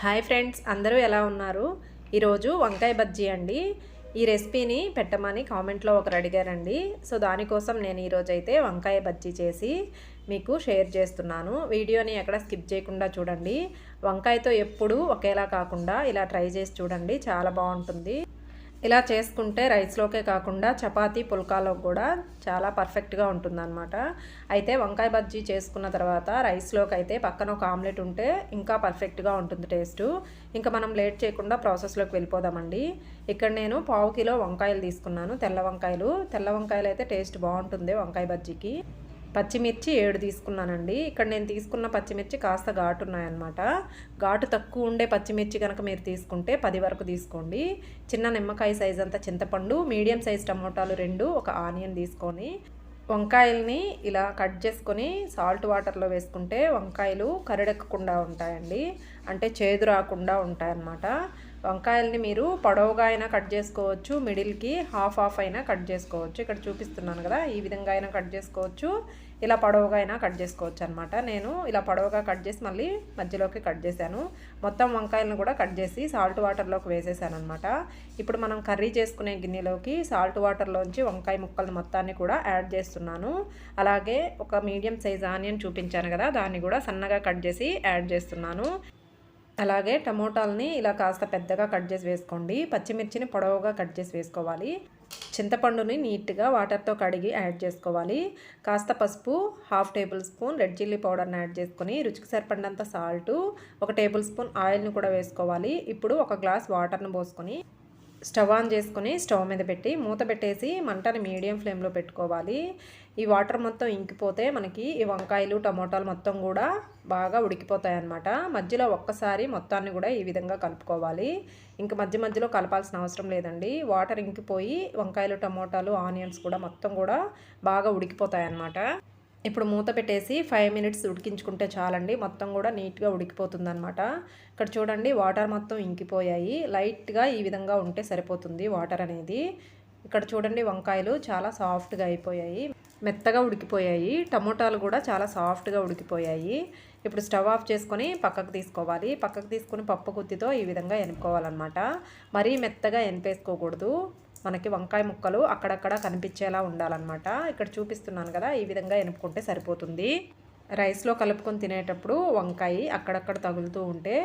Hi friends అందరూ ఎలా ఉన్నారు? ఈరోజు వంకాయ బజ్జీ అండి. ఈ రెసిపీని పెట్టమని కామెంట్లో ఒకరు అడిగారండి. సో దానికోసం నేను ఈరోజు అయితే వంకాయ బజ్జీ చేసి మీకు షేర్ చేస్తున్నాను. వీడియోని ఎక్కడ స్కిప్ చేయకుండా చూడండి. వంకాయతో ఎప్పుడు ఒకేలా కాకుండా ఇలా ట్రై చేసి చూడండి. చాలా బాగుంటుంది. ఇలా చేసుకుంటే రైస్లోకే కాకుండా చపాతీ పుల్కాలో కూడా చాలా పర్ఫెక్ట్గా ఉంటుందన్నమాట. అయితే వంకాయ బజ్జీ చేసుకున్న తర్వాత రైస్లోకి అయితే పక్కన ఒక ఆమ్లెట్ ఉంటే ఇంకా పర్ఫెక్ట్గా ఉంటుంది టేస్ట్. ఇంకా మనం లేట్ చేయకుండా ప్రాసెస్లోకి వెళ్ళిపోదామండి. ఇక్కడ నేను పావు కిలో వంకాయలు తీసుకున్నాను తెల్ల వంకాయలు. తెల్ల వంకాయలు అయితే టేస్ట్ బాగుంటుంది వంకాయ బజ్జీకి. పచ్చిమిర్చి ఏడు తీసుకున్నానండి. ఇక్కడ నేను తీసుకున్న పచ్చిమిర్చి కాస్త ఘాటు ఉన్నాయన్నమాట ఘాటు తక్కువ ఉండే పచ్చిమిర్చి కనుక మీరు తీసుకుంటే పది వరకు తీసుకోండి. చిన్న నిమ్మకాయ సైజ్ అంతా చింతపండు మీడియం సైజ్ టమోటాలు రెండు ఒక ఆనియన్ తీసుకొని వంకాయల్ని ఇలా కట్ చేసుకొని సాల్ట్ వాటర్లో వేసుకుంటే వంకాయలు కరడెక్కకుండా ఉంటాయండి. అంటే చేదు రాకుండా ఉంటాయన్నమాట. వంకాయల్ని మీరు పొడవుగా అయినా కట్ చేసుకోవచ్చు మిడిల్కి హాఫ్ హాఫ్ అయినా కట్ చేసుకోవచ్చు. ఇక్కడ చూపిస్తున్నాను కదా ఈ విధంగా అయినా కట్ చేసుకోవచ్చు. ఇలా పొడవుగా అయినా కట్ చేసుకోవచ్చు అనమాట నేను ఇలా పొడవుగా కట్ చేసి మళ్ళీ మధ్యలోకి కట్ చేశాను. మొత్తం వంకాయలను కూడా కట్ చేసి సాల్ట్ వాటర్లోకి వేసేసాను అనమాట ఇప్పుడు మనం కర్రీ చేసుకునే గిన్నెలోకి సాల్ట్ వాటర్లోంచి వంకాయ ముక్కలు మొత్తాన్ని కూడా యాడ్ చేస్తున్నాను. అలాగే ఒక మీడియం సైజ్ ఆనియన్ చూపించాను కదా దాన్ని కూడా సన్నగా కట్ చేసి యాడ్ చేస్తున్నాను. అలాగే టమోటాలని ఇలా కాస్త పెద్దగా కట్ చేసి వేసుకోండి. పచ్చిమిర్చిని పొడవుగా కట్ చేసి వేసుకోవాలి. చింతపండుని నీట్గా వాటర్తో కడిగి యాడ్ చేసుకోవాలి. కాస్త పసుపు half tablespoon red chilli పౌడర్ని యాడ్ చేసుకొని రుచికి సరిపడినంత సాల్టు ఒక టేబుల్ స్పూన్ ఆయిల్ని కూడా వేసుకోవాలి. ఇప్పుడు ఒక గ్లాస్ వాటర్ని పోసుకొని స్టవ్ ఆన్ చేసుకుని స్టవ్ మీద పెట్టి మూత పెట్టేసి మంటని మీడియం ఫ్లేమ్లో పెట్టుకోవాలి. ఈ వాటర్ మొత్తం ఇంకిపోతే మనకి ఈ వంకాయలు టమోటాలు మొత్తం కూడా బాగా ఉడికిపోతాయి అన్నమాట మధ్యలో ఒక్కసారి మొత్తాన్ని కూడా ఈ విధంగా కలుపుకోవాలి. ఇంక మధ్య మధ్యలో కలపాల్సిన అవసరం లేదండి. వాటర్ ఇంకిపోయి వంకాయలు టమోటాలు ఆనియన్స్ కూడా మొత్తం కూడా బాగా ఉడికిపోతాయి అన్నమాట ఇప్పుడు మూత పెట్టేసి ఫైవ్ మినిట్స్ ఉడికించుకుంటే చాలండి. మొత్తం కూడా నీట్గా ఉడికిపోతుంది అనమాట ఇక్కడ చూడండి వాటర్ మొత్తం ఇంకిపోయాయి. లైట్గా ఈ విధంగా ఉంటే సరిపోతుంది వాటర్ అనేది. ఇక్కడ చూడండి వంకాయలు చాలా సాఫ్ట్గా అయిపోయాయి. మెత్తగా ఉడికిపోయాయి. టమోటాలు కూడా చాలా సాఫ్ట్గా ఉడికిపోయాయి. ఇప్పుడు స్టవ్ ఆఫ్ చేసుకొని పక్కకు తీసుకోవాలి. పక్కకు తీసుకొని పప్పు గుత్తితో ఈ విధంగా ఎనుకోవాలన్నమాట మరీ మెత్తగా ఎనిపేసుకోకూడదు. మనకి వంకాయ ముక్కలు అక్కడక్కడ కనిపించేలా ఉండాలన్నమాట. ఇక్కడ చూపిస్తున్నాను కదా ఈ విధంగా ఎనుపుకుంటే సరిపోతుంది. రైస్లో కలుపుకొని తినేటప్పుడు వంకాయ అక్కడక్కడ తగులుతూ ఉంటే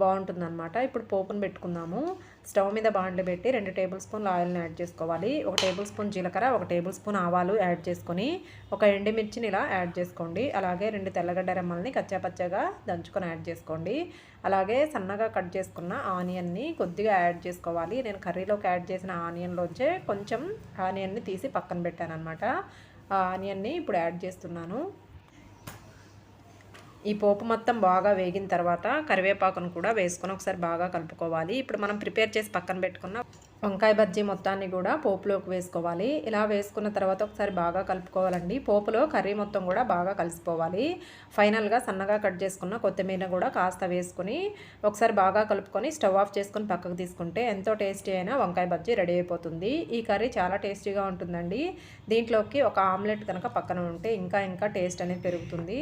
బాగుంటుందన్నమాట. ఇప్పుడు పోపును పెట్టుకుందాము. స్టవ్ మీద బాండ్లు పెట్టి రెండు టేబుల్ స్పూన్లు ఆయిల్ని యాడ్ చేసుకోవాలి. ఒక టేబుల్ స్పూన్ జీలకర్ర ఒక టేబుల్ స్పూన్ ఆవాలు యాడ్ చేసుకొని ఒక ఎండుమిర్చిని ఇలా యాడ్ చేసుకోండి. అలాగే రెండు తెల్లగడ్డ రెమ్మల్ని కచ్చాపచ్చగా దంచుకొని యాడ్ చేసుకోండి. అలాగే సన్నగా కట్ చేసుకున్న ఆనియన్ని కొద్దిగా యాడ్ చేసుకోవాలి. నేను కర్రీలోకి యాడ్ చేసిన ఆనియన్లోంచే కొంచెం ఆనియన్ని తీసి పక్కన పెట్టాను అనమాట ఆ ఆనియన్ని ఇప్పుడు యాడ్ చేస్తున్నాను. ఈ పోపు మొత్తం బాగా వేగిన తర్వాత కరివేపాకును కూడా వేసుకొని ఒకసారి బాగా కలుపుకోవాలి. ఇప్పుడు మనం ప్రిపేర్ చేసి పక్కన పెట్టుకున్న వంకాయ బజ్జీ మొత్తాన్ని కూడా పోపులోకి వేసుకోవాలి. ఇలా వేసుకున్న తర్వాత ఒకసారి బాగా కలుపుకోవాలండి. పోపులో కర్రీ మొత్తం కూడా బాగా కలిసిపోవాలి. ఫైనల్గా సన్నగా కట్ చేసుకున్న కొత్తిమీర కూడా కాస్త వేసుకొని ఒకసారి బాగా కలుపుకొని స్టవ్ ఆఫ్ చేసుకొని పక్కకు తీసుకుంటే ఎంతో టేస్టీ అయిన వంకాయ బజ్జీ రెడీ అయిపోతుంది. ఈ కర్రీ చాలా టేస్టీగా ఉంటుందండి. దీంట్లోకి ఒక ఆమ్లెట్ కనుక పక్కన ఉంటే ఇంకా ఇంకా టేస్ట్ అనేది పెరుగుతుంది.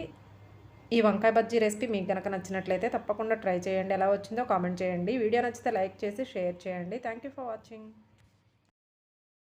ఈ వంకాయ బజ్జీ రెసిపీ మీకు కనుక నచ్చినట్లయితే తప్పకుండా ట్రై చేయండి. ఎలా వచ్చిందో కామెంట్ చేయండి. వీడియో నచ్చితే లైక్ చేసి షేర్ చేయండి. Thank for watching.